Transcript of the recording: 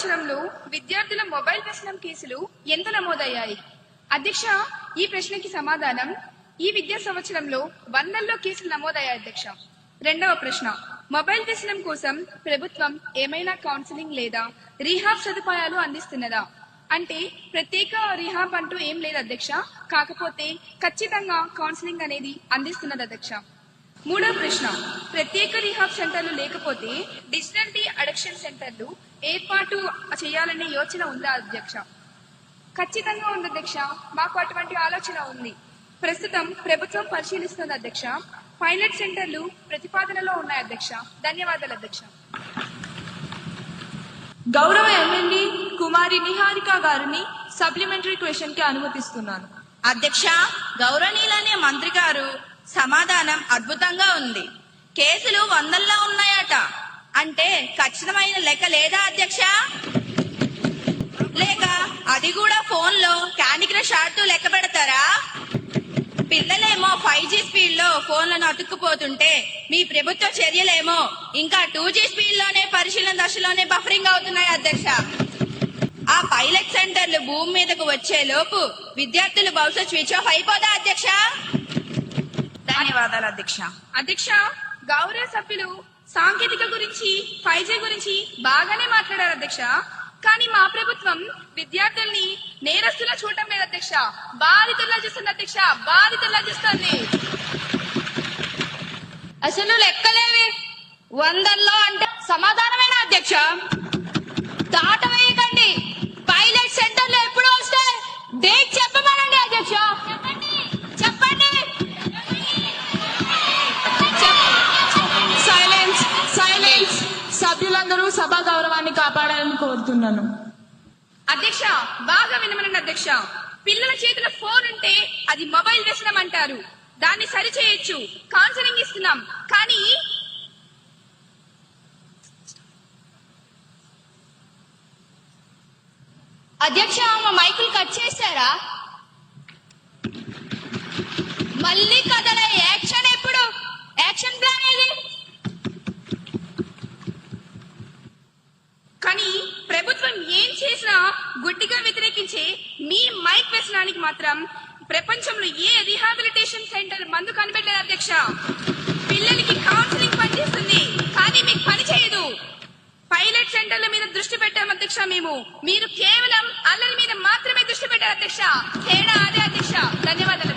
సంవత్సరంలో విద్యార్థుల మొబైల్ వ్యసనం కేసులు ఎంత నమోదయ్యాయి? అధ్యక్ష ఈ ప్రశ్నకి సమాధానం ఈ విద్యా సంవత్సరంలో వందల్లో కేసులు నమోదయ్యాయి అధ్యక్ష. రెండవ ప్రశ్న. మొబైల్ వ్యసనం కోసం ప్రభుత్వం ఏమైనా కౌన్సిలింగ్ లేదా రీహాబ్ సదుపాయాలు అందిస్తున్నదా? అంటే ప్రత్యేక రీహాబ్ అంటూ ఏం లేదు అధ్యక్ష. కాకపోతే ఖచ్చితంగా కౌన్సిలింగ్ అనేది అందిస్తున్నది అధ్యక్ష. మూడో ప్రశ్న. ప్రత్యేక రీహాబ్ సెంటర్లు లేకపోతే డిజిటల్ డి అడక్షన్ సెంటర్లు ఏర్పాటు చేయాలనే యోచన ఉందా అధ్యక్ష? ఖచ్చితంగా ఉంది అధ్యక్ష. మాకు అటువంటి ఆలోచన ఉంది. ప్రస్తుతం ప్రభుత్వం పరిశీలిస్తుంది అధ్యక్ష. పైలట్ సెంటర్లు ప్రతిపాదనలో ఉన్నాయి అధ్యక్ష. ధన్యవాదాలు అధ్యక్ష. గౌరవ ఎమ్మెల్యే కుమారి నిహారిక గారిని సప్లిమెంటరీ క్వశ్చన్కి అనుమతిస్తున్నాను. అధ్యక్ష గౌరవనీయులనే మంత్రి గారు సమాధానం అద్భుతంగా ఉంది. కేసులు వందల్లో ఉన్నాయట. అంటే ఖచ్చితమైన లెక్క లేదా అధ్యక్ష? లేక అది కూడా ఫోన్లో క్యాండీ క్రష్ ఆడుతూ లెక్క పెడతారా? పిల్లలేమో ఫైవ్ జీ స్పీడ్లో ఫోన్లను అతుక్కుపోతుంటే మీ ప్రభుత్వ చర్యలేమో ఇంకా టూ జీ స్పీడ్లోనే పరిశీలన దశలోనే బఫరింగ్ అవుతున్నాయి అధ్యక్ష. ఆ పైలట్ సెంటర్లు భూమి మీదకు వచ్చే లోపు విద్యార్థులు బహుశా స్విచ్ ఆఫ్ అయిపోదా అధ్యక్ష? ధన్యవాదాలు అధ్యక్ష. అధ్యక్ష గౌరవ సభ్యులు సాంకేతిక గురించి ఫైవ్ జీ గురించి బాగానే మాట్లాడారు అధ్యక్ష. కానీ మా ప్రభుత్వం విద్యార్థుల్ని నేరస్తులా చూడటం లేదు అధ్యక్ష. బాధితుల్లా చూస్తుంది అధ్యక్ష. బాధితుల్లా చూస్తుంది. అసలు లెక్కలేవి. వందల్లో అంటే సమాధానమైన అధ్యక్ష? దాటమే సభ్యులందరూ సభా గౌరవాన్ని కాపాడాలని కోరుతున్నాను. అధ్యక్ష బాగా వినమనండి అధ్యక్ష. పిల్లల చేతిలో ఫోన్ ఉంటే అది మొబైల్ వ్యసనం అంటారు. దాన్ని సరిచేయొచ్చు. కౌన్సిలింగ్ ఇస్తున్నాం. కానీ అధ్యక్ష మా మైకులు కట్ చేశారా? వ్యతిరేకించే మీ మైక్ వ్యసనానికి మాత్రం ప్రపంచంలో ఏ రీహాబిలిటేషన్ సెంటర్ మందు కనిపెట్టలేదు అధ్యక్ష? పిల్లలకి కౌన్సిలింగ్ పనిచేస్తుంది కానీ మీకు పని చేయదు. పైలట్ సెంటర్ల మీద దృష్టి పెట్టాం అధ్యక్ష మేము. మీరు కేవలం అల్లరి మీద మాత్రమే దృష్టి పెట్టారు అధ్యక్ష. తేడా అదే అధ్యక్ష. ధన్యవాదాలు.